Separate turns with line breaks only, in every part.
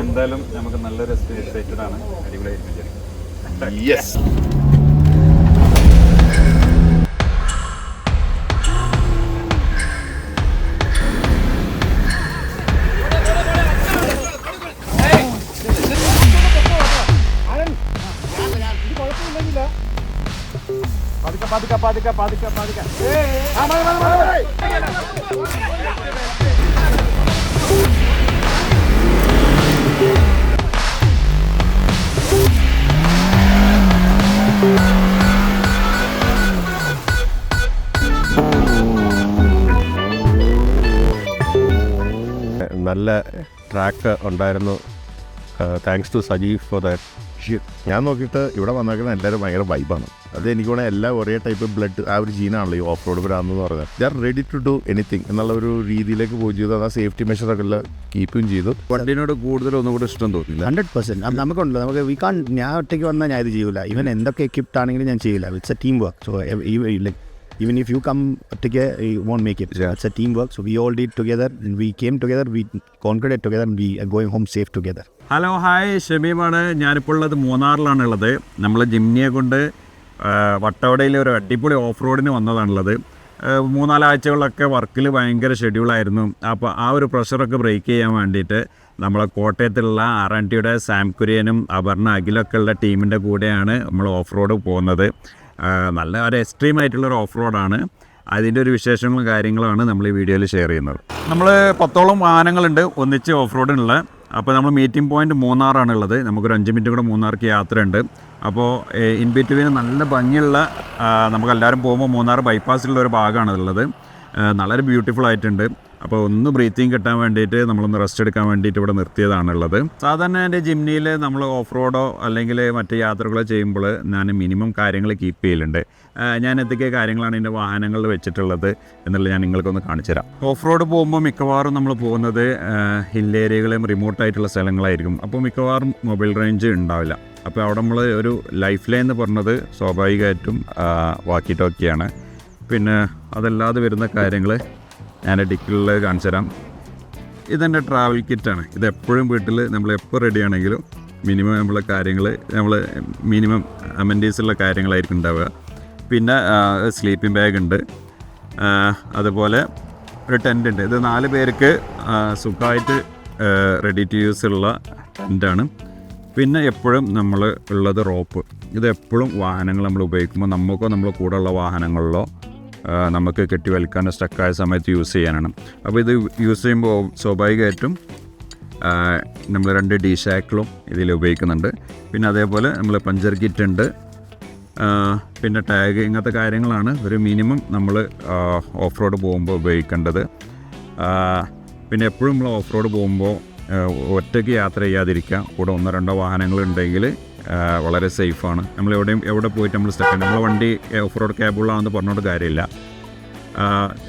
എന്തായാലും നമുക്ക് നല്ലൊരു എക്സൈറ്റഡ് ആണ്. അടിപൊളിയായിരിക്കും
യെസ്
നല്ല ട്രാക്ക് ഉണ്ടായിരുന്നു. Thanks to Sajeev for that
ഞാൻ നോക്കിയിട്ട് ഇവിടെ വന്നേക്കുന്ന എല്ലാവരും ഭയങ്കര വൈബാണ് അത് എനിക്ക് വേണേൽ എല്ലാം ഒരേ ടൈപ്പ് ബ്ലഡ് ആ ഒരു ജീനാണല്ലോ ഈ ഓഫ് റോഡ് വരാമെന്ന് എന്ന് പറഞ്ഞത് they are ready to do anything എന്നുള്ള ഒരു രീതിയിലേക്ക് പോയി ചെയ്തു. അത് ആ സേഫ്റ്റി മെഷറൊക്കെ എല്ലാം കീപ്പും ചെയ്തു.
വണ്ടിനോട് കൂടുതൽ ഒന്നും കൂടെ ഇഷ്ടം തോന്നില്ല.
ഹൺഡ്രഡ് പെർസെന്റ് നമുക്കുണ്ടല്ലോ. നമുക്ക് വി കാൺ ഞാൻ ഒറ്റയ്ക്ക് വന്നാൽ ഞാൻ ഇത് ചെയ്യില്ല ഇവൻ എന്തൊക്കെ എക്യുപ്റ്റ് ആണെങ്കിലും ഞാൻ ചെയ്യില്ല it's a team work so ഈ like even if you come Yeah. It's make it it's a team work so we all came together we conquered together we and we are going home safe together.
Hello hi ഷമീമാണ് ഞാനിപ്പോൾ ഉള്ളത് മൂന്നാറിലാണ് ഉള്ളത് നമ്മൾ ജിംനിയെ കൊണ്ട് വട്ടവടയിൽ ഒരു അടിപൊളി of റോഡിന് വന്നതാണുള്ളത്. മൂന്നാലാഴ്ചകളൊക്കെ മൂന്നാലാഴ്ചകളിലൊക്കെ വർക്കിൽ ഭയങ്കര ഷെഡ്യൂളായിരുന്നു അപ്പോൾ ആ ഒരു പ്രഷറൊക്കെ ബ്രേക്ക് ചെയ്യാൻ വേണ്ടിയിട്ട് നമ്മളെ കോട്ടയത്തുള്ള ആർ എൻ ടിയുടെ സാം കുര്യനും അപർണ അഖിലൊക്കെ ഉള്ള ടീമിന്റെ കൂടെയാണ് നമ്മൾ ഓഫ് റോഡ് പോകുന്നത്. നല്ല ഒരു എക്സ്ട്രീം ആയിട്ടുള്ള ഒരു ഓഫ് റോഡാണ് അതിന്റെ ഒരു വിശേഷങ്ങളും കാര്യങ്ങളുമാണ് നമ്മൾ ഈ വീഡിയോയിൽ ഷെയർ ചെയ്യുന്നത്. നമ്മൾ പത്തോളം വാഹനങ്ങളുണ്ട് ഒന്നിച്ച് ഓഫ് റോഡിനുള്ള അപ്പോൾ നമ്മൾ മീറ്റിംഗ് പോയിന്റ് മൂന്നാറാണ് ഉള്ളത്. നമുക്കൊരു അഞ്ച് മിനിറ്റ് കൂടെ മൂന്നാർക്ക് യാത്രയുണ്ട്. അപ്പോൾ ഇൻ ബിറ്റ്വീന് നല്ല ഭംഗിയുള്ള നമുക്ക് എല്ലാവരും പോകുമ്പോൾ മൂന്നാർ ബൈപ്പാസിലുള്ള ഒരു ഭാഗമാണ് ഉള്ളത്. നല്ലൊരു വളരെ ബ്യൂട്ടിഫുൾ ആയിട്ടുണ്ട്. അപ്പോൾ ഒന്ന് ബ്രീത്തിങ് കിട്ടാൻ വേണ്ടിയിട്ട് നമ്മളൊന്ന് റെസ്റ്റ് എടുക്കാൻ വേണ്ടിയിട്ട് ഇവിടെ നിർത്തിയതാണുള്ളത്. സാധാരണ എന്റെ ജിംനിയിൽ നമ്മൾ ഓഫ് റോഡോ അല്ലെങ്കിൽ മറ്റ് യാത്രകളോ ചെയ്യുമ്പോൾ ഞാൻ മിനിമം കാര്യങ്ങൾ കീപ്പ് ചെയ്യലുണ്ട്. ഞാൻ എന്തൊക്കെ കാര്യങ്ങളാണ് എന്റെ വാഹനങ്ങളിൽ വെച്ചിട്ടുള്ളത് എന്നുള്ളത് ഞാൻ നിങ്ങൾക്കൊന്ന് കാണിച്ചു തരാം. ഓഫ് റോഡ് പോകുമ്പോൾ മിക്കവാറും നമ്മൾ പോകുന്നത് ഹിൽ ഏരിയകളും റിമോട്ടായിട്ടുള്ള സ്ഥലങ്ങളായിരിക്കും. അപ്പോൾ മിക്കവാറും മൊബൈൽ റേഞ്ച് ഉണ്ടാവില്ല. അപ്പോൾ അവിടെ നമ്മൾ ഒരു ലൈഫ് ലൈൻ എന്ന് പറഞ്ഞത് സ്വാഭാവികമായിട്ടും വാക്കി ടോക്കിയാണ് പിന്നെ അതല്ലാതെ വരുന്ന കാര്യങ്ങൾ ഞാൻ ഡിക്കിളിൽ കാണിച്ചു തരാം. ഇതെന്റെ ട്രാവൽ കിറ്റാണ് ഇത് എപ്പോഴും വീട്ടിൽ നമ്മൾ എപ്പോൾ റെഡി ആണെങ്കിലും മിനിമം നമ്മളെ കാര്യങ്ങൾ നമ്മൾ മിനിമം അമൻഡീസുള്ള കാര്യങ്ങളായിരിക്കും ഉണ്ടാവുക. പിന്നെ സ്ലീപ്പിംഗ് ബാഗ് ഉണ്ട്. അതുപോലെ ഒരു ടെന്റ് ഉണ്ട്. ഇത് നാല് പേർക്ക് സുഖമായിട്ട് റെഡി ടു യൂസ് ഉള്ള ടെന്റാണ് പിന്നെ എപ്പോഴും നമ്മൾ ഉള്ളത് റോപ്പ് ഇത് എപ്പോഴും വാഹനങ്ങൾ നമ്മൾ ഉപയോഗിക്കുമ്പോൾ നമുക്കോ നമ്മളെ കൂടെയുള്ള വാഹനങ്ങളിലോ നമുക്ക് കെട്ടി വലിക്കാനോ സ്റ്റക്കായ സമയത്ത് യൂസ് ചെയ്യാനാണ്. അപ്പോൾ ഇത് യൂസ് ചെയ്യുമ്പോൾ സ്വാഭാവികമായിട്ടും നമ്മൾ രണ്ട് ഡി ഷാക്കിളും ഇതിൽ ഉപയോഗിക്കുന്നുണ്ട്. പിന്നെ അതേപോലെ നമ്മൾ പഞ്ചർ കിറ്റ് ഉണ്ട്. പിന്നെ ടാഗ് ഇങ്ങനത്തെ കാര്യങ്ങളാണ്. ഒരു മിനിമം നമ്മൾ ഓഫ് റോഡ് പോകുമ്പോൾ ഉപയോഗിക്കേണ്ടത്. പിന്നെ എപ്പോഴും നമ്മൾ ഓഫ് റോഡ് പോകുമ്പോൾ ഒറ്റയ്ക്ക് യാത്ര ചെയ്യാതിരിക്കുക. കൂടെ ഒന്നോ രണ്ടോ വാഹനങ്ങളുണ്ടെങ്കിൽ ആ, വളരെ സേഫാണ്. നമ്മൾ എവിടെയും എവിടെ പോയിട്ട് നമ്മൾ സ്റ്റക്ക് നമ്മളെ വണ്ടി ഓഫ് റോഡ് ക്യാബിളാണെന്ന് പറഞ്ഞുകൊണ്ട് കാര്യമില്ല.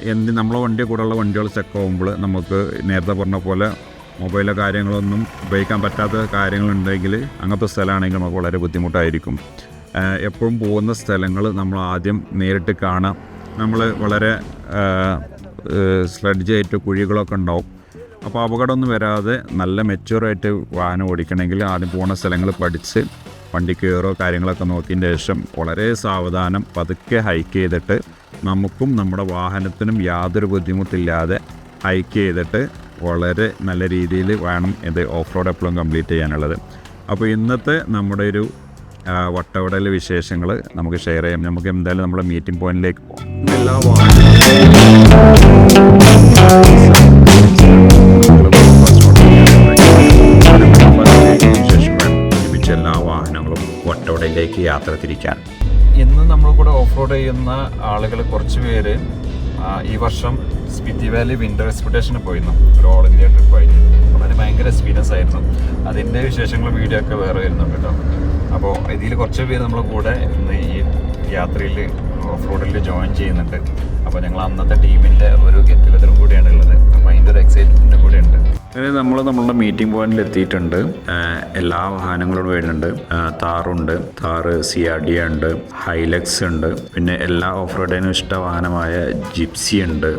എന്ത് നമ്മളെ വണ്ടി കൂടെയുള്ള വണ്ടികൾ ചെക്ക് ആകുമ്പോൾ നമുക്ക് നേരത്തെ പറഞ്ഞ പോലെ മൊബൈലോ കാര്യങ്ങളൊന്നും ഉപയോഗിക്കാൻ പറ്റാത്ത കാര്യങ്ങളുണ്ടെങ്കിൽ അങ്ങനത്തെ സ്ഥലമാണെങ്കിൽ നമുക്ക് വളരെ ബുദ്ധിമുട്ടായിരിക്കും. എപ്പോഴും പോകുന്ന സ്ഥലങ്ങൾ നമ്മൾ ആദ്യം നേരിട്ട് കാണാം നമ്മൾ വളരെ സ്ലഡ്ജായിട്ട് കുഴികളൊക്കെ ഉണ്ടാവും. അപ്പോൾ അപകടമൊന്നും വരാതെ നല്ല മെച്യൂറായിട്ട് വാഹനം ഓടിക്കണമെങ്കിൽ ആദ്യം പോകുന്ന സ്ഥലങ്ങൾ പഠിച്ച് വണ്ടി കയറോ കാര്യങ്ങളൊക്കെ നോക്കിയതിന് ശേഷം വളരെ സാവധാനം പതുക്കെ ഹൈക്ക് ചെയ്തിട്ട് നമുക്കും നമ്മുടെ വാഹനത്തിനും യാതൊരു ബുദ്ധിമുട്ടില്ലാതെ ഹൈക്ക് ചെയ്തിട്ട് വളരെ നല്ല രീതിയിൽ വേണം ഇത് ഓഫ് റോഡ് എപ്പോഴും കംപ്ലീറ്റ് ചെയ്യാനുള്ളത്. അപ്പോൾ ഇന്നത്തെ നമ്മുടെ ഒരു വട്ടവടൽ വിശേഷങ്ങൾ നമുക്ക് ഷെയർ ചെയ്യാം. നമുക്ക് എന്തായാലും നമ്മുടെ മീറ്റിംഗ് പോയിന്റിലേക്ക് പോകാം യാത്ര തിരിക്കാൻ. ഇന്ന് നമ്മൾ കൂടെ ഓഫ് റോഡ് ചെയ്യുന്ന ആളുകൾ കുറച്ച് പേര് ഈ വർഷം സ്പിറ്റി വാലി വിന്റർ എക്സ്പെക്ടേഷന് പോയിരുന്നു. ഒരു ഓൾ ഇന്ത്യ ട്രിപ്പ് ആയിട്ട്. വളരെ ഭയങ്കര എക്സ്പീരിയൻസ് ആയിരുന്നു. അതിന്റെ വിശേഷങ്ങളും വീഡിയോ ഒക്കെ വേറെ വരുന്നുണ്ട് കേട്ടോ. അപ്പോൾ ഇതിൽ കുറച്ച് പേര് നമ്മളെ കൂടെ ഇന്ന് ഈ യാത്രയിൽ ഓഫ് റോഡിൽ ജോയിൻ ചെയ്യുന്നുണ്ട്. അപ്പോൾ ഞങ്ങൾ അന്നത്തെ ടീമിന്റെ ഒരു ഗെറ്റ് ടുഗതറും കൂടിയാണ് ഉള്ളത്. അപ്പോൾ അതിന്റെ ഒരു എക്സൈറ്റ്മെന്റും കൂടിയുണ്ട്. ഉണ്ട് അങ്ങനെ നമ്മൾ നമ്മളുടെ മീറ്റിംഗ് പോയിന്റിൽ എത്തിയിട്ടുണ്ട്. എല്ലാ വാഹനങ്ങളും വരുന്നുണ്ട്. താറുണ്ട് താറ് സി ആർ ഡി ഉണ്ട്. ഹൈലക്സ് ഉണ്ട്. പിന്നെ എല്ലാ ഓഫ് റോഡിനും ഇഷ്ട വാഹനമായ ജിപ്സി ഉണ്ട്.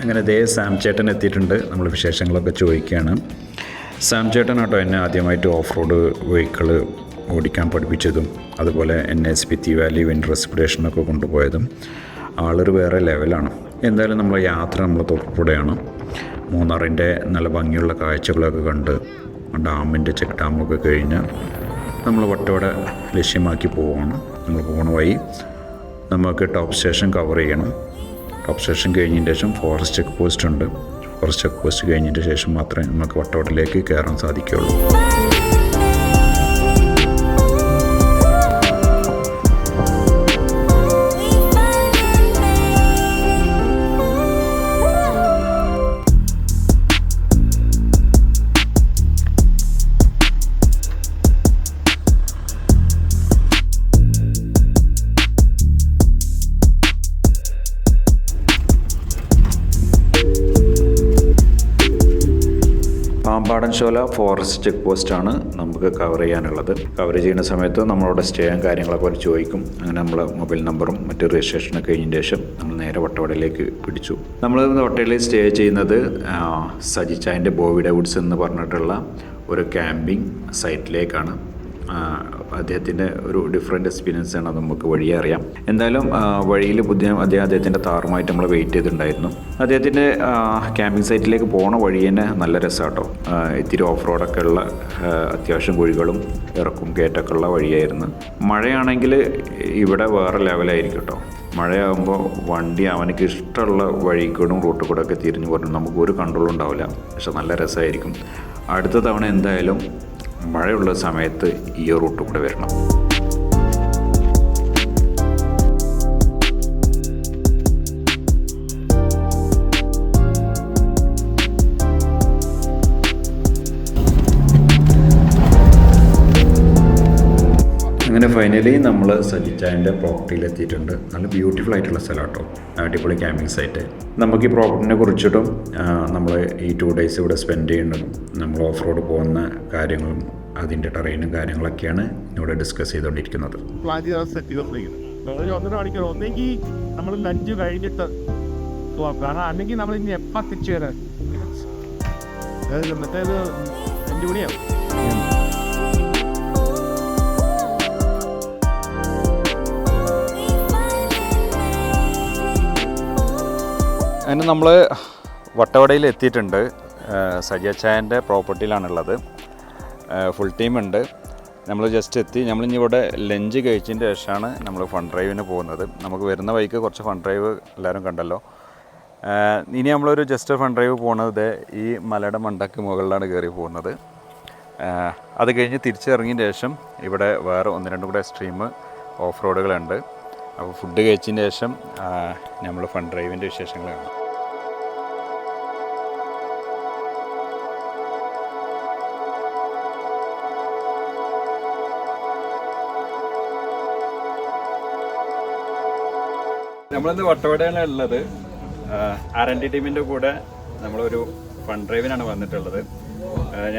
അങ്ങനെ ദേ സാം ചേട്ടൻ എത്തിയിട്ടുണ്ട്. നമ്മൾ വിശേഷങ്ങളൊക്കെ ചോദിക്കുകയാണ് സാം ചേട്ടനാട്ടോ എന്നെ ആദ്യമായിട്ട് ഓഫ് റോഡ് വെഹിക്കിൾ ഓടിക്കാൻ പഠിപ്പിച്ചതും അതുപോലെ എന്നെ തി വാലി വിൻഡർ എക്സ്പിഡേഷനൊക്കെ കൊണ്ടുപോയതും ആളൊരു വേറെ ലെവലാണ്. എന്തായാലും നമ്മൾ യാത്ര നമ്മൾ തൊട്ടുകൂടെയാണ് മൂന്നാറിന്റെ നല്ല ഭംഗിയുള്ള കാഴ്ചകളൊക്കെ കണ്ട് ഡാമിന്റെ ചെക്ക് ഡാമൊക്കെ കഴിഞ്ഞ് നമ്മൾ വട്ടവട ലക്ഷ്യമാക്കി പോവുകയാണ് നമ്മൾ പോകുന്ന വഴി നമുക്ക് ടോപ്പ് സ്റ്റേഷൻ കവർ ചെയ്യണം. ടോപ്പ് സ്റ്റേഷൻ കഴിഞ്ഞതിന് ശേഷം ഫോറസ്റ്റ് ചെക്ക് പോസ്റ്റ് ഉണ്ട്. ഫോറസ്റ്റ് ചെക്ക് പോസ്റ്റ് കഴിഞ്ഞതിന് ശേഷം മാത്രമേ നമുക്ക് വട്ടവടയിലേക്ക് കയറാൻ സാധിക്കുകയുള്ളൂ. ശോല ഫോറസ്റ്റ് ചെക്ക് പോസ്റ്റാണ് നമുക്ക് കവർ ചെയ്യാനുള്ളത്. കവർ ചെയ്യുന്ന സമയത്ത് നമ്മളോട് സ്റ്റേയും കാര്യങ്ങളൊക്കെ അവർ ചോദിക്കും. അങ്ങനെ നമ്മൾ മൊബൈൽ നമ്പറും മറ്റ് രജിസ്ട്രേഷനൊക്കെ കഴിഞ്ഞതിന് ശേഷം നമ്മൾ നേരെ വട്ടവടയിലേക്ക് പിടിച്ചു. നമ്മൾ വട്ടയിൽ സ്റ്റേ ചെയ്യുന്നത് സജിച്ചായന്റെ ബോവിഡ വുഡ്സ് എന്ന് പറഞ്ഞിട്ടുള്ള ഒരു ക്യാമ്പിംഗ് സൈറ്റിലേക്കാണ് അദ്ദേഹത്തിന്റെ ഒരു ഡിഫറെന്റ് എക്സ്പീരിയൻസ് ആണ് അത് നമുക്ക് വഴിയെ അറിയാം. എന്തായാലും വഴിയിൽ ബുദ്ധിമുട്ട് അദ്ദേഹം അദ്ദേഹത്തിന്റെ താറുമായിട്ട് നമ്മൾ വെയിറ്റ് ചെയ്തിട്ടുണ്ടായിരുന്നു. അദ്ദേഹത്തിന്റെ ക്യാമ്പിംഗ് സൈറ്റിലേക്ക് പോണ വഴി തന്നെ നല്ല രസമാട്ടോ ഇത്തിരി ഓഫ് റോഡൊക്കെ ഉള്ള അത്യാവശ്യം കുഴികളും ഇറക്കും കയറ്റൊക്കെ ഉള്ള വഴിയായിരുന്നു. മഴയാണെങ്കിൽ ഇവിടെ വേറെ ലെവലായിരിക്കും കേട്ടോ മഴയാകുമ്പോൾ വണ്ടി അവനക്ക് ഇഷ്ടമുള്ള വഴിക്കൂടും കൂടെ റൂട്ട് കൂടെ ഒക്കെ തിരിഞ്ഞു പോരണം നമുക്ക് ഒരു കൺട്രോളും ഉണ്ടാവില്ല. പക്ഷെ നല്ല രസമായിരിക്കും അടുത്ത തവണ എന്തായാലും മഴയുള്ള സമയത്ത് ഈ റൂട്ട് കൂടെ വരണം. അങ്ങനെ ഫൈനലി നമ്മൾ സജിച്ചായന്റെ പ്രോപ്പർട്ടിയിൽ എത്തിയിട്ടുണ്ട്. നല്ല ബ്യൂട്ടിഫുൾ ആയിട്ടുള്ള സ്ഥലം കേട്ടോ അടിപൊളി ക്യാമ്പിംഗ് സൈറ്റ് നമുക്ക് ഈ പ്രോപ്പർട്ടിനെ കുറിച്ചിട്ടും നമ്മൾ ഈ ടു ഡേയ്സ് ഇവിടെ സ്പെൻഡ് ചെയ്യുന്നതും നമ്മൾ ഓഫ് റോഡ് പോകുന്ന കാര്യങ്ങളും അതിന്റെ ടെറൈനും കാര്യങ്ങളൊക്കെയാണ് ഇവിടെ ഡിസ്കസ് ചെയ്തുകൊണ്ടിരിക്കുന്നത്.
പ്ലാൻ ചെയ്ത് സെറ്റ് ചെയ്തോണ്ടിരിക്കുന്നത്
ഒരു ഒന്നര മണിക്കൂർ ഒന്നെങ്കിൽ നമ്മൾ ലഞ്ച് കഴിഞ്ഞിട്ട് കാരണം അല്ലെങ്കിൽ നമ്മൾ ഇനി എപ്പോൾ തിരിച്ചു വരാൻ എന്നിട്ട് അഞ്ച് മണിയാവും?
അങ്ങനെ നമ്മൾ വട്ടവടയിൽ എത്തിയിട്ടുണ്ട്. സജിയച്ചായന്റെ പ്രോപ്പർട്ടിയിലാണുള്ളത് ഫുൾ ടീം ഉണ്ട്. നമ്മൾ ജസ്റ്റ് എത്തി. നമ്മളിനി ഇവിടെ ലഞ്ച് കഴിച്ചതിന്റെ ശേഷമാണ് നമ്മൾ ഫണ്ട് ഡ്രൈവിന് പോകുന്നത്. നമുക്ക് വരുന്ന വഴിക്ക് കുറച്ച് ഫണ്ട് ഡ്രൈവ് എല്ലാവരും കണ്ടല്ലോ. ഇനി നമ്മളൊരു ജസ്റ്റ് ഫണ്ട് ഡ്രൈവ് പോകുന്നത് ഈ മലയുടെ മണ്ടക്ക് മുകളിലാണ് കയറി പോകുന്നത്. അത് കഴിഞ്ഞ് തിരിച്ചിറങ്ങിയതിന് ശേഷം ഇവിടെ വേറെ ഒന്ന് രണ്ട് കൂടെ സ്ട്രീം ഓഫ് റോഡുകളുണ്ട് അപ്പോൾ ഫുഡ് കഴിച്ചതിന് ശേഷം നമ്മൾ ഫണ്ട് ഡ്രൈവിന്റെ വിശേഷങ്ങൾ കാണാം. നമ്മളിന്ന് വട്ടവടയാണ് ഉള്ളത്. ആർ എൻ ഡി ടീമിന്റെ കൂടെ നമ്മളൊരു ഫണ്ട് ഡ്രൈവിനാണ് വന്നിട്ടുള്ളത്.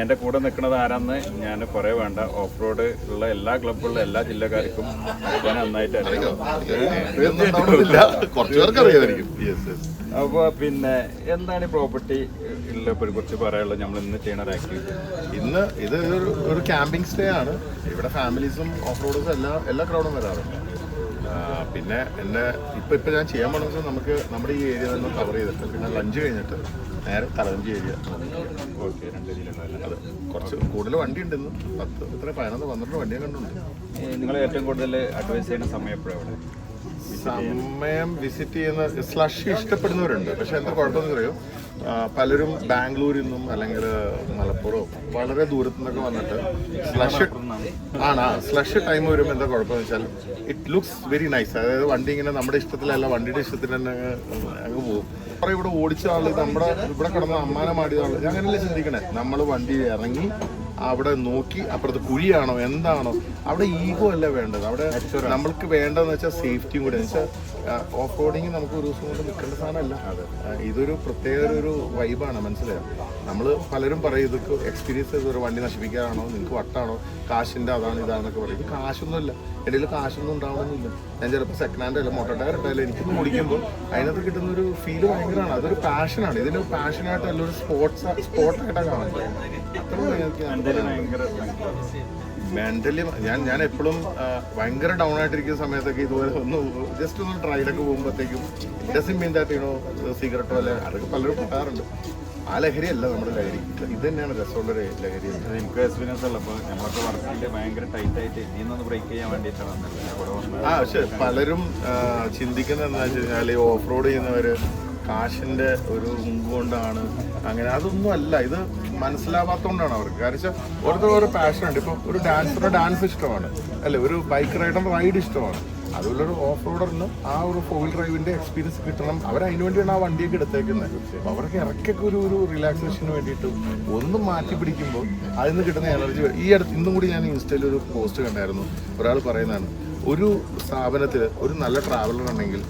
എന്റെ എന്റെ കൂടെ നിൽക്കുന്നത് ആരാന്ന് ഞാൻ കുറേ വേണ്ട. ഓഫ് റോഡ് ഉള്ള എല്ലാ ക്ലബുകളിലും എല്ലാ ജില്ലക്കാർക്കും ഞാൻ നന്നായിട്ട് അറിയാം. അപ്പോൾ പിന്നെ എന്താണ് ഈ പ്രോപ്പർട്ടി ഉള്ള കുറിച്ച് പറയാനുള്ളത്? നമ്മൾ ഇന്ന് ചെയ്യണ ഒരു ആക്ടിവിറ്റി
ഇന്ന് ഇത് ഒരു ക്യാമ്പിംഗ് സ്റ്റേ ആണ്. ഇവിടെ ഫാമിലീസും ഓഫ് റോഡേഴ്സും എല്ലാ എല്ലാ ക്രൗഡും വരാറുണ്ട്. പിന്നെ എന്റെ ഇപ്പം ഇപ്പം ഞാൻ ചെയ്യാൻ പോണെന്ന് വെച്ചാൽ നമുക്ക് നമ്മുടെ ഈ ഏരിയ തന്നെ കവർ ചെയ്തിട്ട് പിന്നെ ലഞ്ച് കഴിഞ്ഞിട്ട് നേരെ തലഞ്ച് ഏരിയ
ഓക്കെ. രണ്ട്
അത് കുറച്ച് കൂടുതൽ വണ്ടി ഉണ്ടെന്ന് പത്ത് ഇത്ര പതിനൊന്ന് പന്ത്രണ്ട് വണ്ടിയെ കണ്ടുണ്ട്.
നിങ്ങൾ ഏറ്റവും കൂടുതൽ അഡ്വൈസ് ചെയ്യുന്ന സമയം എപ്പോഴാണ്
സമയം വിസിറ്റ് ചെയ്യുന്ന സ്ലഷ് ഇഷ്ടപ്പെടുന്നവരുണ്ട്. പക്ഷെ എന്താ കുഴപ്പമെന്ന് അറിയോ? പലരും ബാംഗ്ലൂരിൽ നിന്നും അല്ലെങ്കിൽ മലപ്പുറവും വളരെ ദൂരത്തു നിന്നൊക്കെ വന്നിട്ട് സ്ലഷ് ആണ് സ്ലഷ് ടൈം വരുമ്പോൾ എന്താ കുഴപ്പമെന്ന് വെച്ചാൽ ഇറ്റ് ലുക്സ് വെരി നൈസ് അതായത് വണ്ടി ഇങ്ങനെ നമ്മുടെ ഇഷ്ടത്തിലല്ല വണ്ടിയുടെ ഇഷ്ടത്തിൽ തന്നെ അങ്ങ് പോകും. കുറെ ഇവിടെ ഓടിച്ച ആൾ നമ്മുടെ ഇവിടെ കിടന്ന അമ്മാനെ മാടിയ ആൾ ഞാൻ അങ്ങനെയല്ലേ ചിന്തിക്കണേ. നമ്മൾ വണ്ടി ഇറങ്ങി അവിടെ നോക്കി അപ്പുറത്ത് കുഴിയാണോ എന്താണോ അവിടെ ഈഗോ അല്ല വേണ്ടത്. അവിടെ നമ്മൾക്ക് വേണ്ടതെന്ന് വെച്ചാൽ സേഫ്റ്റിയും കൂടെ. വെച്ചാൽ ഓഫ് റോഡിങ് നമുക്ക് ഒരു ദിവസം കൊണ്ട് നിൽക്കേണ്ട സാധനമല്ല. ഇതൊരു പ്രത്യേക ഒരു വൈബാണ് മനസ്സിലായോ? നമ്മൾ പലരും പറയും ഇതൊക്കെ എക്സ്പീരിയൻസ് ചെയ്ത് ഒരു വണ്ടി നശിപ്പിക്കാനാണോ? നിങ്ങൾക്ക് വട്ടാണോ? കാശിന്റെ അതാണ് ഇതാണെന്നൊക്കെ പറയും. ഇത് കാശൊന്നുമില്ല. ഇടയിൽ കാശൊന്നും ഉണ്ടാവണമെന്നില്ല. ഞാൻ ചിലപ്പോൾ സെക്കൻഡ് ഹാൻഡ് അല്ല മോട്ടോ ടയർ ഇട്ടാലും എനിക്കൊന്ന് ഓടിക്കുമ്പോൾ അതിനകത്ത് കിട്ടുന്ന ഒരു ഫീൽ ഭയങ്കരമാണ്. അതൊരു പാഷനാണ് ഇതിന് പാഷനായിട്ട് അല്ല ഒരു സ്പോർട്സ് സ്പോർട്ടായിട്ടാണ് കാണുന്നത്. മെന്റലി ഞാൻ ഞാൻ എപ്പോഴും ഭയങ്കര ഡൗൺ ആയിട്ടിരിക്കുന്ന സമയത്തൊക്കെ ഇതുപോലെ ഒന്ന് ജസ്റ്റ് ഒന്ന് ട്രൈലൊക്കെ പോകുമ്പോഴത്തേക്കും ഡസൻ മീൻ ദാറ്റ് സിഗരറ്റോ അല്ലെ അതൊക്കെ പലരും കിട്ടാറുണ്ട് ആ ലഹരി അല്ല നമ്മുടെ ലഹരി. ഇത് തന്നെയാണ് രസമുള്ള ഒരു ലഹരി
എനിക്ക് എക്സ്പീരിയൻസ് ഉള്ളപ്പോൾ നമ്മളൊക്കെ വർക്കിന്റെ ഭയങ്കര ടൈറ്റ് ആയിട്ട് ഇതിന്നൊന്ന് ബ്രേക്ക് ചെയ്യാൻ വേണ്ടിയിട്ടാണ്
ആ പക്ഷെ പലരും ചിന്തിക്കുന്ന ചിന്തിക്കുന്നത് എന്താ വെച്ച് കഴിഞ്ഞാൽ ഓഫ് റോഡ് ചെയ്യുന്നവര് കാശിന്റെ ഒരു മുമ്പുകൊണ്ടാണ് അങ്ങനെ. അതൊന്നും അല്ല ഇത് മനസ്സിലാവാത്തോണ്ടാണ് അവർക്ക്. കാരണം ഓരോരുത്തർ ഓരോ പാഷൻ ഉണ്ട്. ഇപ്പൊ ഒരു ഡാൻസറിന് ഡാൻസ് ഇഷ്ടമാണ്. അല്ലെ? ഒരു ബൈക്ക് റൈഡറിന് റൈഡ് ഇഷ്ടമാണ്. അതുപോലെ ഒരു ഓഫ് റോഡറിന് ആ ഒരു ഫോർ വീൽ ഡ്രൈവിന്റെ എക്സ്പീരിയൻസ് കിട്ടണം. അവർ അതിന് വേണ്ടിയാണ് ആ വണ്ടിയൊക്കെ എടുത്തേക്കുന്നത്. അപ്പൊ അവർക്ക് ഇറക്കൊക്കെ ഒരു ഒരു റിലാക്സേഷന് വേണ്ടിയിട്ട് ഒന്ന് മാറ്റി പിടിക്കുമ്പോൾ അതിൽ നിന്ന് കിട്ടുന്ന എനർജി ഈ അടുത്ത് ഇന്നും കൂടി ഞാൻ ഇൻസ്റ്റയിൽ ഒരു പോസ്റ്റ് കണ്ടായിരുന്നു. ഒരാൾ പറയുന്നതാണ് ഒരു സ്ഥാപനത്തിൽ ഒരു നല്ല ട്രാവലർ ഉണ്ടെങ്കിൽ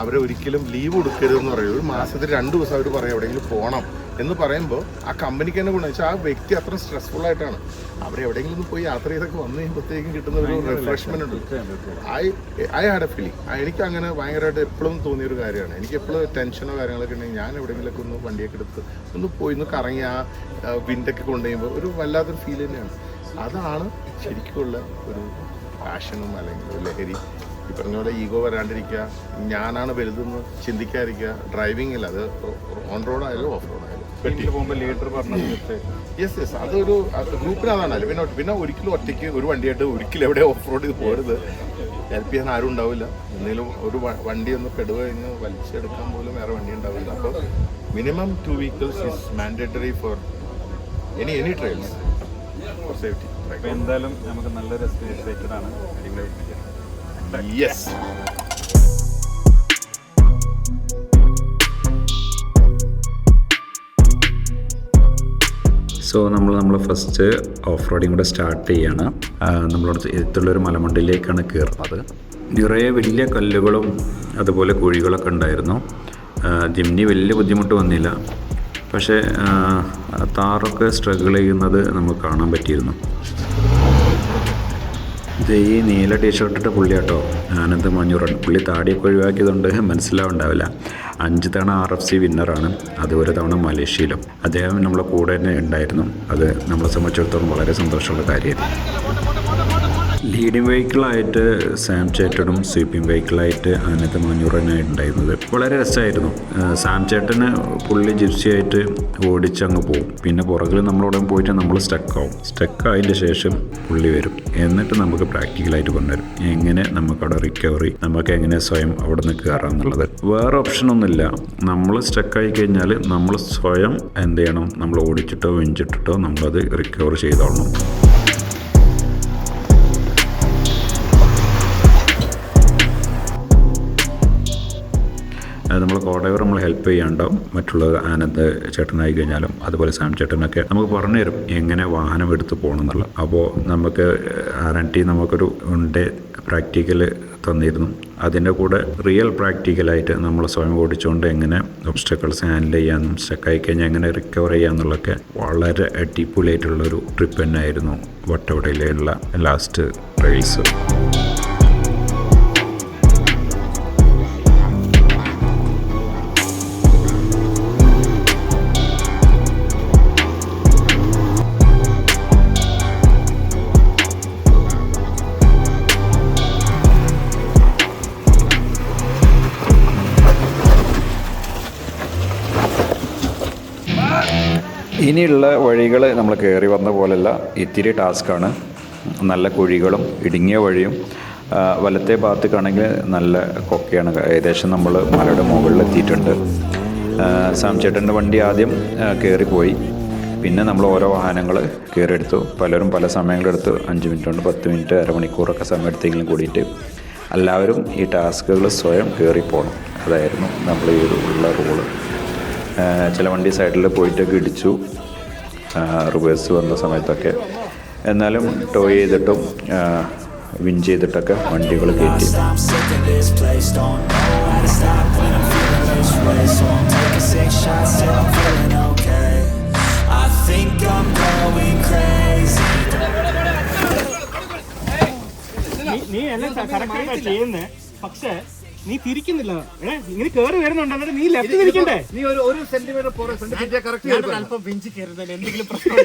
അവരെ ഒരിക്കലും ലീവ് കൊടുക്കരുതെന്ന് പറയും ഒരു മാസത്തിൽ രണ്ട് ദിവസം അവർ പറയും എവിടെയെങ്കിലും പോകണം എന്ന് പറയുമ്പോൾ ആ കമ്പനിക്ക് തന്നെ ഗുണം. വെച്ചാൽ ആ വ്യക്തി അത്ര സ്ട്രെസ്ഫുൾ ആയിട്ടാണ്. അവർ എവിടെയെങ്കിലും പോയി യാത്ര ചെയ്തൊക്കെ വന്നു കഴിയുമ്പോഴത്തേക്കും കിട്ടുന്ന ഒരു റിഫ്രഷ്മെന്റ് ഉണ്ട് I I had a feeling എനിക്ക് അങ്ങനെ ഭയങ്കരമായിട്ട് എപ്പോഴും തോന്നിയ ഒരു കാര്യമാണ്. എനിക്ക് എപ്പോഴും ടെൻഷനോ കാര്യങ്ങളൊക്കെ ഉണ്ടെങ്കിൽ ഞാൻ എവിടെയെങ്കിലുമൊക്കെ ഒന്ന് വണ്ടിയൊക്കെ എടുത്ത് ഒന്ന് പോയി ഒന്ന് കറങ്ങി ആ വിൻഡൊക്കെ കൊണ്ടുപോയുമ്പോൾ ഒരു വല്ലാത്തൊരു ഫീൽ തന്നെയാണ്. അതാണ് ശരിക്കുമുള്ള ഒരു പാഷനും അല്ലെങ്കിൽ ഒരു ലഹരി ഈ പറഞ്ഞ പോലെ ഈഗോ വരാണ്ടിരിക്കുക ഞാനാണ് വലുതെന്ന് ചിന്തിക്കാതിരിക്കുക ഡ്രൈവിംഗിൽ അത് ഓൺ റോഡ് ആയാലും ഓഫ് റോഡ് ആയാലും.
വീട്ടിൽ പോകുമ്പോൾ ലീഡർ പറഞ്ഞത്
യെസ് യെസ് അതൊരു ഗ്രൂപ്പിന് അതാണ്. പിന്നെ പിന്നെ ഒരിക്കലും ഒറ്റയ്ക്ക് ഒരു വണ്ടിയായിട്ട് ഒരിക്കലും എവിടെ ഓഫ് റോഡ് പോരുത്. ഹെൽപ്പ് ചെയ്യാൻ ആരും ഉണ്ടാവില്ല. എന്തെങ്കിലും ഒരു വണ്ടി ഒന്ന് പെടുക എന്ന് വലിച്ചെടുക്കാൻ പോലും വേറെ വണ്ടി ഉണ്ടാവില്ല. അപ്പോൾ minimum two vehicles is mandatory for any any trains for safety
എന്തായാലും നമുക്ക് നല്ലൊരു എക്സ്പീരിയൻസ് ആണ്. അടിപൊളി
യെസ്
സോ നമ്മൾ നമ്മൾ ഫസ്റ്റ് ഓഫ് റോഡിങ് കൂടെ സ്റ്റാർട്ട് ചെയ്യാണ്. നമ്മളോട് എത്തുള്ളൊരു മലമണ്ടിലേക്കാണ് കയറുന്നത് നിറയെ വലിയ കല്ലുകളും അതുപോലെ കുഴികളൊക്കെ ഉണ്ടായിരുന്നു. ജിംനി വലിയ ബുദ്ധിമുട്ട് വന്നില്ല. പക്ഷേ താറൊക്കെ സ്ട്രഗിൾ ചെയ്യുന്നത് നമുക്ക് കാണാൻ പറ്റിയിരുന്നു. ഇത് ഈ നീല ടീഷർട്ട് പുള്ളി പുള്ളിയാട്ടോ ആനന്ദ് മഞ്ഞൂറൻ. പുള്ളി താടിയൊക്കെ ഒഴിവാക്കിയതുകൊണ്ട് മനസ്സിലാവുണ്ടാവില്ല. അഞ്ച് തവണ ആർ എഫ് സി വിന്നറാണ് അത് ഒരു തവണ മലേഷ്യയിലും. അദ്ദേഹം നമ്മളെ കൂടെ തന്നെ ഉണ്ടായിരുന്നു. അത് നമ്മളെ സംബന്ധിച്ചിടത്തോളം വളരെ സന്തോഷമുള്ള കാര്യമായിരുന്നു. ലീഡിംഗ് വെഹിക്കിളായിട്ട് സാം ചേട്ടനും സ്വീപ്പിംഗ് വെഹിക്കിളായിട്ട് ആനന്ദ് മഞ്ഞുറനായിട്ടുണ്ടായിരുന്നത് വളരെ രസമായിരുന്നു. സാം ചേട്ടന് പുള്ളി ജിപ്സിയായിട്ട് ഓടിച്ചങ്ങ് പോകും പിന്നെ പുറകിൽ നമ്മളോടെ പോയിട്ട് നമ്മൾ സ്റ്റക്കാവും സ്റ്റക്കായതിന്റെ ശേഷം പുള്ളി വരും. എന്നിട്ട് നമുക്ക് പ്രാക്ടിക്കലായിട്ട് കൊണ്ടുവരും. എങ്ങനെ നമുക്കവിടെ റിക്കവറി നമുക്ക് എങ്ങനെ സ്വയം അവിടെ നിന്ന് കയറാം എന്നുള്ളത്. വേറെ ഓപ്ഷനൊന്നുമില്ല നമ്മൾ സ്റ്റക്കായി കഴിഞ്ഞാൽ നമ്മൾ സ്വയം എന്ത് ചെയ്യണം? നമ്മൾ ഓടിച്ചിട്ടോ വെഞ്ചിട്ടിട്ടോ നമ്മളത് റിക്കവർ ചെയ്തോളണം. നമ്മൾ കോടയവർ നമ്മൾ ഹെൽപ്പ് ചെയ്യാണ്ടാവും. മറ്റുള്ള ആനന്ദ് ചേട്ടനായി കഴിഞ്ഞാലും അതുപോലെ സാം ചേട്ടനൊക്കെ നമുക്ക് പറഞ്ഞു തരും എങ്ങനെ വാഹനം എടുത്ത് പോകണം എന്നുള്ള അപ്പോൾ നമുക്ക് ടി നമുക്കൊരു ഉണ്ട് പ്രാക്ടിക്കൽ തന്നിരുന്നു. അതിന്റെ കൂടെ റിയൽ പ്രാക്ടിക്കലായിട്ട് നമ്മൾ സ്വയം ഓടിച്ചുകൊണ്ട് എങ്ങനെ ഒബ്സ്റ്റക്കിൾസ് ഹാൻഡിൽ ചെയ്യാനും സ്റ്റക്കായി കഴിഞ്ഞാൽ എങ്ങനെ റിക്കവർ ചെയ്യാന്നുള്ളതൊക്കെ വളരെ അടിപൊളിയായിട്ടുള്ളൊരു ട്രിപ്പ് തന്നെയായിരുന്നു വട്ടവടയിലുള്ള ലാസ്റ്റ് റേസ് ഇനിയുള്ള വഴികൾ നമ്മൾ കയറി വന്ന പോലല്ല. ഇത്തിരി ടാസ്ക്കാണ്. നല്ല കുഴികളും ഇടുങ്ങിയ വഴിയും വലത്തെ ഭാഗത്തേക്കാണെങ്കിൽ നല്ല കൊക്കയാണ്. ഏകദേശം നമ്മൾ മലയുടെ മുകളിലെത്തിയിട്ടുണ്ട്. എത്തിയിട്ടുണ്ട് സാം ചേട്ടന്റെ വണ്ടി ആദ്യം കയറിപ്പോയി പിന്നെ നമ്മൾ ഓരോ വാഹനങ്ങൾ കയറിയെടുത്തു പലരും പല സമയങ്ങളെടുത്തു. അഞ്ച് മിനിറ്റ് കൊണ്ട് പത്ത് മിനിറ്റ് അരമണിക്കൂറൊക്കെ സമയം എടുത്തെങ്കിലും കൂടിയിട്ട് എല്ലാവരും ഈ ടാസ്കുകൾ സ്വയം കയറിപ്പോകണം അതായിരുന്നു നമ്മൾ ഈ ഉള്ള റൂൾ. ചില വണ്ടി സൈഡിൽ പോയിട്ടൊക്കെ ഇടിച്ചു. റിവേഴ്സ് വന്ന സമയത്തൊക്കെ. എന്നാലും ടോയ് ചെയ്തിട്ടും വിൻ ചെയ്തിട്ടൊക്കെ വണ്ടികൾ കയറ്റി.
പക്ഷേ നീ തിരിക്കുന്നില്ല. ഏ ഇങ്ങനെ കേറി വരുന്നുണ്ട്. എന്നിട്ട് നീ ലെഫ്റ്റ് തിരിക്കണ്ടേ
നീ ഒരു ഒരു സെന്റിമീറ്റർ പോരെ കറക്റ്റ് അല്പം ബെഞ്ച് കയറുന്നില്ല എന്തെങ്കിലും പ്രശ്നം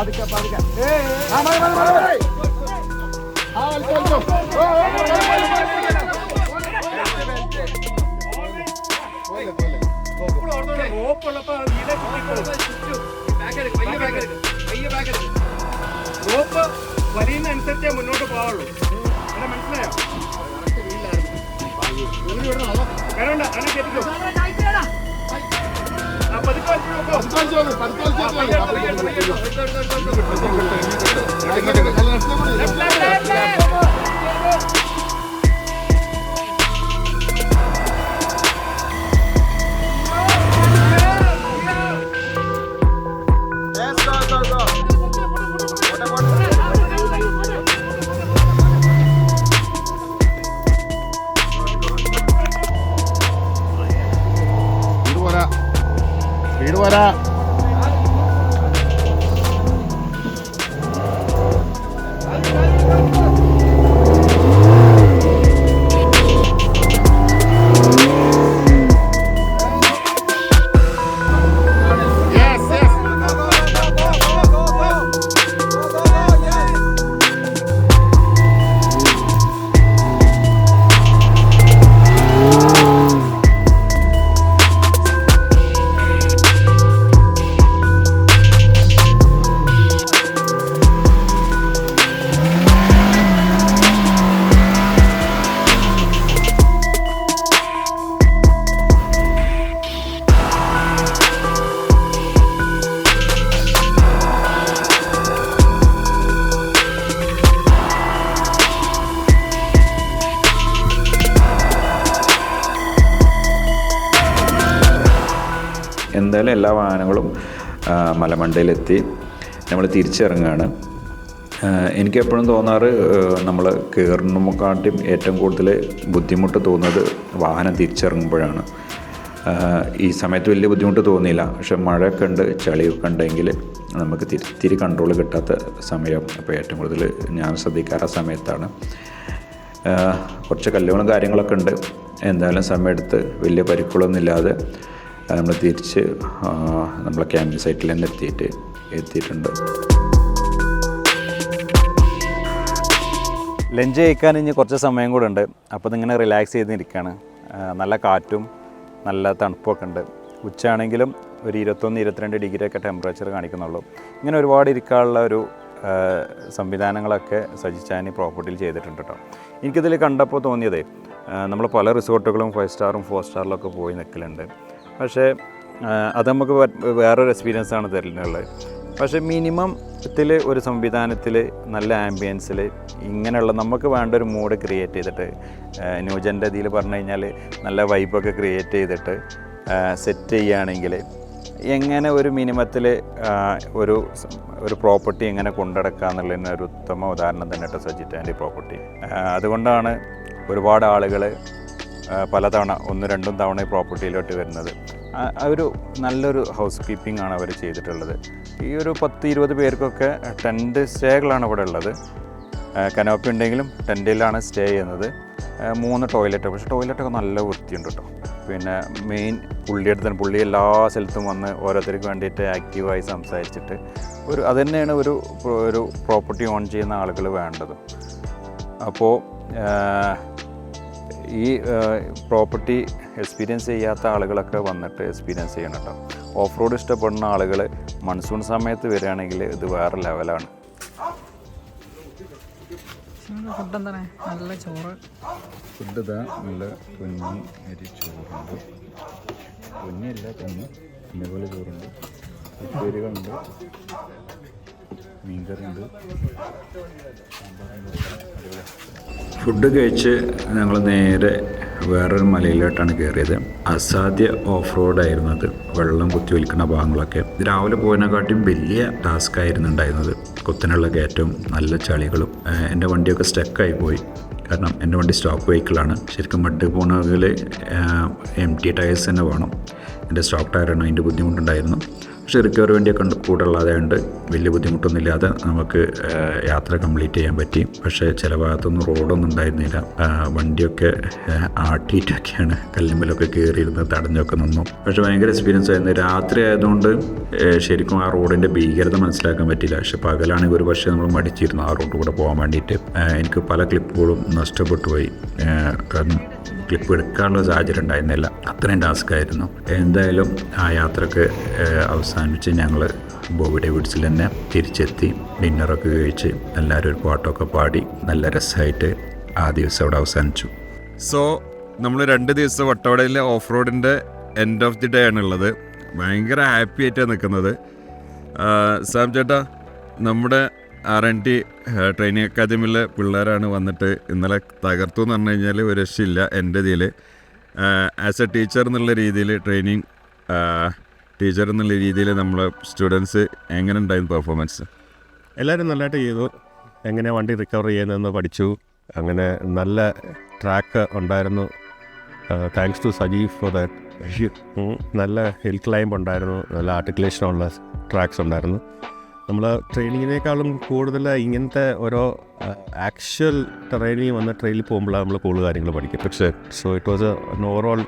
പതുക്കെ പതുക്കെ റോപ്പ് വലിയുന്നതനുസരിച്ചേ മുന്നോട്ട് പോവുള്ളൂ എന്നെ മനസ്സിലായോ വേണ്ട അങ്ങനെ കേട്ടിട്ടോ ആ
That.
എന്തായാലും എല്ലാ വാഹനങ്ങളും മലമണ്ടയിലെത്തി. നമ്മൾ തിരിച്ചിറങ്ങുകയാണ് എനിക്കെപ്പോഴും തോന്നാറ് നമ്മൾ കയറുന്നതിനെക്കാട്ടും ഏറ്റവും കൂടുതൽ ബുദ്ധിമുട്ട് തോന്നുന്നത് വാഹനം തിരിച്ചിറങ്ങുമ്പോഴാണ്. ഈ സമയത്ത് വലിയ ബുദ്ധിമുട്ട് തോന്നിയില്ല. പക്ഷെ മഴയൊക്കെ ഉണ്ട് ചളിയൊക്കെ ഉണ്ടെങ്കിൽ നമുക്ക് തിരി കൺട്രോൾ കിട്ടാത്ത സമയം അപ്പോൾ ഏറ്റവും കൂടുതൽ ഞാൻ ശ്രദ്ധിക്കാറ് സമയത്താണ്. കുറച്ച് കല്ലുകളും കാര്യങ്ങളൊക്കെ ഉണ്ട്. എന്തായാലും സമയമെടുത്ത് വലിയ പരിക്കുകളൊന്നും ഇല്ലാതെ നമ്മൾ തിരിച്ച് നമ്മളെ ക്യാമ്പ് സൈറ്റിൽ തന്നെ എത്തിയിട്ട് എത്തിയിട്ടുണ്ട്.
ലഞ്ച് കഴിക്കാൻ ഇനി കുറച്ച് സമയം കൂടെ ഉണ്ട്. അപ്പോൾ ഇങ്ങനെ റിലാക്സ് ചെയ്തിരിക്കുകയാണ് നല്ല കാറ്റും നല്ല തണുപ്പൊക്കെ ഉണ്ട്. ഉച്ചയാണെങ്കിലും ഒരു ഇരുപത്തൊന്ന് ഇരുപത്തിരണ്ട് ഡിഗ്രി ഒക്കെ ടെമ്പറേച്ചർ കാണിക്കുന്നുള്ളൂ. ഇങ്ങനെ ഒരുപാട് ഇരിക്കാനുള്ള ഒരു സംവിധാനങ്ങളൊക്കെ സജിച്ചാനി പ്രോപ്പർട്ടിയിൽ ചെയ്തിട്ടുണ്ട് കേട്ടോ എനിക്കിതിൽ കണ്ടപ്പോൾ തോന്നിയതേ നമ്മൾ പല റിസോർട്ടുകളും ഫൈവ് സ്റ്റാറും ഫോർ സ്റ്റാറിലൊക്കെ പോയി നിൽക്കലുണ്ട് പക്ഷേ അത് നമുക്ക് വേറൊരു എക്സ്പീരിയൻസ് ആണ് തരുന്നുള്ളത്. പക്ഷേ മിനിമം ത്തിൽ ഒരു സംവിധാനത്തിൽ നല്ല ആംബിയൻസിൽ ഇങ്ങനെയുള്ള നമുക്ക് വേണ്ട ഒരു മൂഡ് ക്രിയേറ്റ് ചെയ്തിട്ട് ന്യൂജന്റെ ഇതിൽ പറഞ്ഞു കഴിഞ്ഞാൽ നല്ല വൈബൊക്കെ ക്രിയേറ്റ് ചെയ്തിട്ട് സെറ്റ് ചെയ്യുകയാണെങ്കിൽ എങ്ങനെ ഒരു മിനിമത്തിൽ ഒരു ഒരു പ്രോപ്പർട്ടി എങ്ങനെ കൊണ്ടുനടക്കുക എന്നുള്ളതിന് ഒരു ഉത്തമ ഉദാഹരണം തന്നെ കേട്ടോ സജിറ്റാന്റെ പ്രോപ്പർട്ടി അതുകൊണ്ടാണ് ഒരുപാട് ആളുകൾ പലതവണ ഒന്ന് രണ്ടും തവണ പ്രോപ്പർട്ടിയിലോട്ട് വരുന്നത്. ഒരു നല്ലൊരു ഹൗസ് കീപ്പിംഗ് ആണ് അവർ ചെയ്തിട്ടുള്ളത്. ഈ ഒരു പത്ത് ഇരുപത് പേർക്കൊക്കെ ടെന്റ് സ്റ്റേകളാണ് ഇവിടെ ഉള്ളത്. കനോപ്പി ഉണ്ടെങ്കിലും ടെന്റിലാണ് സ്റ്റേ ചെയ്യുന്നത്. മൂന്ന് ടോയ്ലറ്റ് പക്ഷേ ടോയ്ലറ്റൊക്കെ നല്ല വൃത്തിയുണ്ട് കേട്ടോ. പിന്നെ മെയിൻ പുള്ളിയുടെ തന്നെ പുള്ളി എല്ലാ സ്ഥലത്തും വന്ന് ഓരോരുത്തർക്ക് വേണ്ടിയിട്ട് ആക്റ്റീവായി സംസാരിച്ചിട്ട് ഒരു അത് തന്നെയാണ് ഒരു ഒരു പ്രോപ്പർട്ടി ഓൺ ചെയ്യുന്ന ആളുകൾ വേണ്ടത്. അപ്പോൾ ഈ പ്രോപ്പർട്ടി എക്സ്പീരിയൻസ് ചെയ്യാത്ത ആളുകളൊക്കെ വന്നിട്ട് എക്സ്പീരിയൻസ് ചെയ്യണം കേട്ടോ. ഓഫ് റോഡ് ഇഷ്ടപ്പെടുന്ന ആളുകൾ മൺസൂൺ സമയത്ത് വരികയാണെങ്കിൽ ഇത് വേറെ ലെവലാണ്.
ഫുഡ് എന്താണ്? നല്ല ചോറ്.
ഫുഡ് ഇതാ നല്ല കുഞ്ഞി അരി ചോറുണ്ട്. കുഞ്ഞില്ല കുഞ്ഞി ഇതേപോലെ ചോറുണ്ട്. ഉപ്പേരികളുണ്ട്. മീൻകറിയുണ്ട്.
ഫുഡ് കഴിച്ച് ഞങ്ങൾ നേരെ വേറൊരു മലയിലോട്ടാണ് കയറിയത്. അസാധ്യ ഓഫ് റോഡായിരുന്നു അത്. വെള്ളം കുത്തിയൊലിക്കുന്ന ഭാഗങ്ങളൊക്കെ. ഇത് രാവിലെ പോയതിനെക്കാട്ടിയും വലിയ ടാസ്ക് ആയിരുന്നു ഉണ്ടായിരുന്നത്. കുത്തനുള്ള കയറ്റവും നല്ല ചളികളും എന്റെ വണ്ടിയൊക്കെ സ്റ്റക്കായി പോയി. കാരണം എന്റെ വണ്ടി സ്റ്റോക്ക് വെഹിക്കിളാണ് ശരിക്കും മഡ് പോകണമെങ്കിൽ എം ടി ടയേഴ്സ് തന്നെ വേണം. എന്റെ സ്റ്റോക്ക് ടയറാണ് അതിന്റെ ബുദ്ധിമുട്ടുണ്ടായിരുന്നു. പക്ഷേ റിക്കവറി വണ്ടിയൊക്കെ ഉണ്ട്. കൂടെ ഉള്ളതേ ഉണ്ട്. വലിയ ബുദ്ധിമുട്ടൊന്നുമില്ലാതെ നമുക്ക് യാത്ര കംപ്ലീറ്റ് ചെയ്യാൻ പറ്റി. പക്ഷേ ചില ഭാഗത്തൊന്നും റോഡൊന്നും ഉണ്ടായിരുന്നില്ല. വണ്ടിയൊക്കെ ആട്ടിയിട്ടൊക്കെയാണ് കല്ലുമ്മലൊക്കെ കയറിയിരുന്ന് തടഞ്ഞൊക്കെ നിന്നു. പക്ഷേ ഭയങ്കര എക്സ്പീരിയൻസ് ആയിരുന്നു. രാത്രി ആയതുകൊണ്ട് ശരിക്കും ആ റോഡിന്റെ ഭീകരത മനസ്സിലാക്കാൻ പറ്റില്ല പക്ഷെ പകലാണെങ്കിൽ ഒരു പക്ഷേ നമ്മൾ മടിച്ചിരുന്നു ആ റോഡിൽ കൂടെ പോകാൻ വേണ്ടിയിട്ട്. എനിക്ക് പല ക്ലിപ്പുകളും നഷ്ടപ്പെട്ടു പോയി. കാരണം ക്ലിപ്പ് എടുക്കാനുള്ള സാഹചര്യം ഉണ്ടായിരുന്നില്ല. അത്രയും ടാസ്ക് ആയിരുന്നു. എന്തായാലും ആ യാത്രയ്ക്ക് അവസാനിച്ച് ഞങ്ങൾ ബോബി ഡേവിഡ്സിൽ തന്നെ തിരിച്ചെത്തി. ഡിന്നറൊക്കെ കഴിച്ച് എല്ലാവരും ഒരു പാട്ടൊക്കെ പാടി നല്ല രസമായിട്ട് ആ ദിവസം അവിടെ അവസാനിച്ചു.
സോ നമ്മൾ രണ്ട് ദിവസം വട്ടവടയിലെ ഓഫ് റോഡിന്റെ എൻഡ് ഓഫ് ദി ഡേ ആണുള്ളത് ഭയങ്കര ഹാപ്പി ആയിട്ടാണ് നിൽക്കുന്നത് സാം ചേട്ടാ നമ്മുടെ ആർ എൻ ടി ട്രെയിനിങ് അക്കാദമിയിലെ പിള്ളേരാണ് വന്നിട്ട് ഇന്നലെ തകർത്തു എന്ന് പറഞ്ഞു കഴിഞ്ഞാൽ ഒരു രക്ഷയില്ല എന്റെ ഇതിൽ ആസ് എ ടീച്ചർ എന്നുള്ള രീതിയിൽ ട്രെയിനിങ് ടീച്ചർ എന്നുള്ള രീതിയിൽ നമ്മൾ സ്റ്റുഡൻസ് എങ്ങനെ ഉണ്ടായിരുന്നു പെർഫോമൻസ്
എല്ലാവരും നല്ലതായിട്ട് ചെയ്തു. എങ്ങനെ വണ്ടി റിക്കവർ ചെയ്യുന്നതെന്ന് പഠിച്ചു. അങ്ങനെ നല്ല ട്രാക്ക് ഉണ്ടായിരുന്നു. Thanks to Sajeev for that നല്ല ഹിൽ ക്ലൈംബ് ഉണ്ടായിരുന്നു. നല്ല ആർട്ടിക്കുലേഷൻ ഉള്ള ട്രാക്സ് ഉണ്ടായിരുന്നു. നമ്മൾ ട്രെയിനിങ്ങിനേക്കാളും കൂടുതൽ ഇങ്ങനത്തെ ഓരോ ആക്ച്വൽ ട്രെയിനിങ് വന്ന ട്രെയിനിൽ പോകുമ്പോഴാണ് നമ്മൾ കൂടുതൽ കാര്യങ്ങൾ പഠിക്കും പക്ഷേ so it was a overall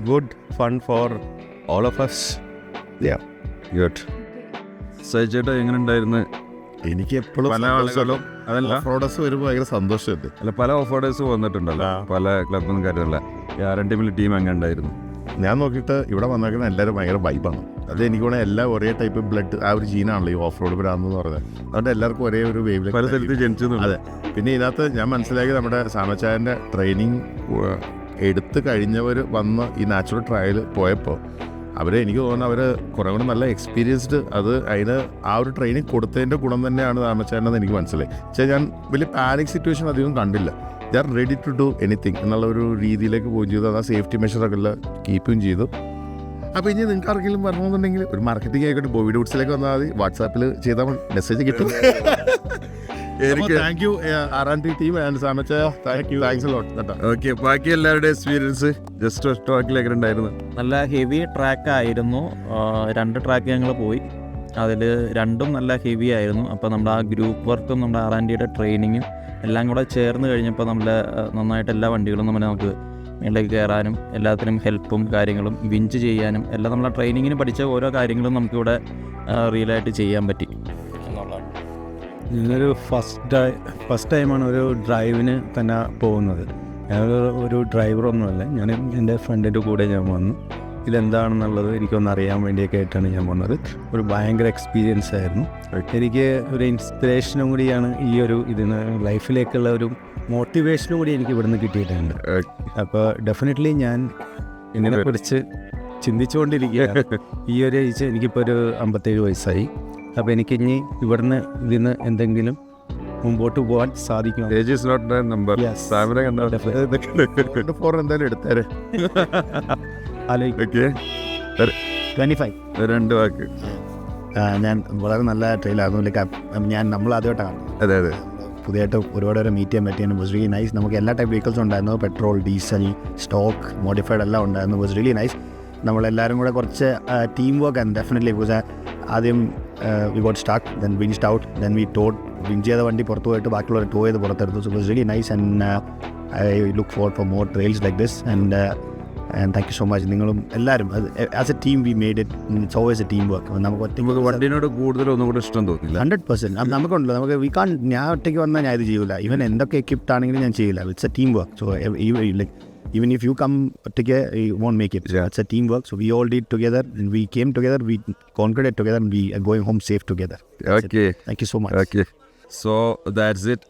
good fun for all of us
good സജിച്ചേട്ടാ എങ്ങനെ ഉണ്ടായിരുന്നു
എനിക്ക് എപ്പോഴും
പല ആളുകളും അതല്ല?
ഓഫ്റോഡേഴ്സ് വരുമ്പോൾ ഭയങ്കര സന്തോഷമുണ്ട്
അല്ല പല ഓഫേഴ്സ് വന്നിട്ടുണ്ടല്ലോ. പല ക്ലബ്ബും കാര്യമല്ല ഗ്യാരണ്ടി മിൽ ടീമിൽ ടീം എങ്ങനെ ഉണ്ടായിരുന്നു
ഞാൻ നോക്കിയിട്ട് ഇവിടെ വന്നേക്കുന്ന എല്ലാവരും ഭയങ്കര വൈബാണ് അത് എനിക്ക് വേണേൽ എല്ലാം ഒരേ ടൈപ്പ് ബ്ലഡ് ആ ഒരു ജീനാണല്ലോ ഈ ഓഫ് റോഡ് ഭ്രാന്ത് പറഞ്ഞത് അതുകൊണ്ട് എല്ലാവർക്കും ഒരേ ഒരു വേവ്
പല സ്ഥലത്ത് ജനിച്ചു
അതെ. പിന്നെ ഇതിനകത്ത് ഞാൻ മനസ്സിലാക്കി നമ്മുടെ സാമച്ചായന്റെ ട്രെയിനിങ് എടുത്തു കഴിഞ്ഞവർ വന്ന് ഈ നാച്ചുറൽ ട്രയൽ പോയപ്പോൾ അവർ എനിക്ക് തോന്നുന്നു അവർ കുറേ കൂടെ നല്ല എക്സ്പീരിയൻസ്ഡ് അത് അതിന് ആ ഒരു ട്രെയിനിങ് കൊടുത്തതിന്റെ ഗുണം തന്നെയാണ് താമസിച്ചതെന്ന് എനിക്ക് മനസ്സിലായി. പക്ഷേ ഞാൻ വലിയ പാനിക് സിറ്റുവേഷൻ അധികം കണ്ടില്ല. They are ready to do anything എന്നുള്ള ഒരു രീതിയിലേക്ക് പോവുകയും ചെയ്തു. ആ സേഫ്റ്റി മെഷറൊക്കെ എല്ലാം കീപ്പും ചെയ്തു. അപ്പോൾ ഇനി നിങ്ങൾക്ക് ആർക്കെങ്കിലും വരണമെന്നുണ്ടെങ്കിൽ ഒരു മാർക്കറ്റിംഗ് ആയിക്കോട്ടെ ബോബി ഡൂട്ട്സിലേക്ക് വന്നാൽ മതി. വാട്സാപ്പിൽ ചെയ്താൽ മെസ്സേജ് കിട്ടും.
എനിക്ക്
thank you R and T and സാമച്ച thank you thanks lot കേട്ടോ.
ഓക്കെ ബാക്കി എല്ലാവരുടെയും എക്സ്പീരിയൻസ് ജസ്റ്റ് ട്രാക്കിലേക്ക് ഉണ്ടായിരുന്നു.
നല്ല ഹെവി ട്രാക്ക് ആയിരുന്നു. രണ്ട് ട്രാക്ക് ഞങ്ങൾ പോയി. അതിൽ രണ്ടും നല്ല ഹെവി ആയിരുന്നു. അപ്പോൾ നമ്മുടെ ആ ഗ്രൂപ്പ് വർക്കും നമ്മുടെ ആർ ആൻഡിയുടെ ട്രെയിനിങ്ങും എല്ലാം കൂടെ ചേർന്ന് കഴിഞ്ഞപ്പോൾ നമ്മൾ നന്നായിട്ട് എല്ലാ വണ്ടികളും നമ്മൾ നമുക്ക് മേളിലേക്ക് കയറാനും എല്ലാത്തിനും ഹെൽപ്പും കാര്യങ്ങളും വിഞ്ച് ചെയ്യാനും എല്ലാം നമ്മൾ ട്രെയിനിങ്ങിന് പഠിച്ച ഓരോ കാര്യങ്ങളും നമുക്കിവിടെ റിയലായിട്ട് ചെയ്യാൻ പറ്റി. എന്നുള്ളതാണ്
ഞാനൊരു ഫസ്റ്റ് ഫസ്റ്റ് ടൈമാണ് ഒരു ഡ്രൈവിന് തന്നെ പോകുന്നത്. ഞാൻ ഒരു ഡ്രൈവറൊന്നുമല്ല ഞാൻ എന്റെ ഫ്രണ്ടിന്റെ കൂടെ ഞാൻ വന്നു. ഇതെന്താണെന്നുള്ളത് എനിക്കൊന്ന് അറിയാൻ വേണ്ടിയൊക്കെ ആയിട്ടാണ് ഞാൻ വന്നത്. ഒരു ഭയങ്കര എക്സ്പീരിയൻസ് ആയിരുന്നു. എനിക്ക് ഒരു ഇൻസ്പിറേഷനും കൂടിയാണ് ഈ ഒരു ഇതിന് ലൈഫിലേക്കുള്ള ഒരു മോട്ടിവേഷനും കൂടി എനിക്ക് ഇവിടുന്ന് കിട്ടിയിട്ടുണ്ട്. അപ്പോൾ ഡെഫിനറ്റ്ലി ഞാൻ ഇതിനെക്കുറിച്ച് ചിന്തിച്ചുകൊണ്ടിരിക്കുകയാണ്. ഈ ഒരു എനിക്കിപ്പോൾ ഒരു അമ്പത്തേഴ് വയസ്സായി. അപ്പോൾ എനിക്ക് ഇനി ഇവിടുന്ന് ഇതിന് എന്തെങ്കിലും മുമ്പോട്ട് പോകാൻ സാധിക്കും
രണ്ട് വാക്ക്.
ഞാൻ വളരെ നല്ല ട്രെയിലായിരുന്നു ലൈക്ക് ഞാൻ നമ്മൾ ആദ്യമായിട്ടാണ്
അതെ അതെ.
പുതിയതായിട്ട് ഒരുപാട് പേരെ മീറ്റ് ചെയ്യാൻ പറ്റിയാണ് വാസ് റിയലി നൈസ് നമുക്ക് എല്ലാ ടൈപ്പ് വെഹിക്കിൾസും ഉണ്ടായിരുന്നു. പെട്രോൾ ഡീസൽ സ്റ്റോക്ക് മോഡിഫൈഡ് എല്ലാം ഉണ്ടായിരുന്നു. വാസ് റിയലി നൈസ് നമ്മളെല്ലാവരും കൂടെ കുറച്ച് team work and definitely because ആദ്യം we got start then winched out then we towed winch ചെയ്ത വണ്ടി പുറത്ത് പോയിട്ട് ബാക്കിയുള്ളവർ ടോ ചെയ്ത് പുറത്തെടുത്തു. So was really nice and I look for for more trails like this and and thank you so much നിങ്ങളും എല്ലാവരും as a team we made it it's always a team work നമുക്ക് ഒറ്റ
നമുക്ക് വണ്ടിനോട് കൂടുതൽ ഒന്നും കൂടെ ഇഷ്ടം തോന്നില്ല.
ഹൺഡ്രഡ് പെർസെന്റ് നമുക്കുണ്ടല്ലോ. നമുക്ക് വി കാൺ ഞാൻ ഒറ്റയ്ക്ക് വന്നാൽ ഞാൻ ഇത് ചെയ്യില്ല ഈവൻ എന്തൊക്കെ എക്യുപ്ഡ് ആണെങ്കിലും ഞാൻ ചെയ്യില്ല it's a team work so like even if you come ഒറ്റയ്ക്ക് won't make it it's a team work so we all the together we came together we conquered together we going home safe together
okay
thank you so much
okay so that's it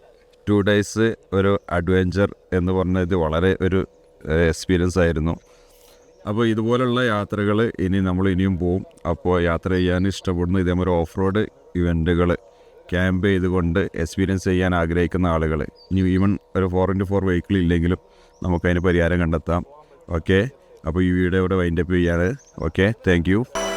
two days ഒരു adventure എന്ന് പറഞ്ഞത് വളരെ ഒരു experience ആയിരുന്നു. അപ്പോൾ ഇതുപോലുള്ള യാത്രകൾ ഇനി നമ്മൾ ഇനിയും പോവും. അപ്പോൾ യാത്ര ചെയ്യാൻ ഇഷ്ടപ്പെടുന്ന ഇതേമാതിരി ഓഫ് റോഡ് ഇവന്റുകൾ ക്യാമ്പ് ചെയ്തുകൊണ്ട് എക്സ്പീരിയൻസ് ചെയ്യാൻ ആഗ്രഹിക്കുന്ന ആളുകൾ ഇനി ഈവൻ ഒരു ഫോർ ഇന്റു ഫോർ വെഹിക്കിൾ ഇല്ലെങ്കിലും നമുക്കതിന് പരിഹാരം കണ്ടെത്താം. ഓക്കെ അപ്പോൾ ഈ വീഡിയോ ഇവിടെ വൈൻഡപ്പ് ചെയ്യാണ് ഓക്കെ താങ്ക്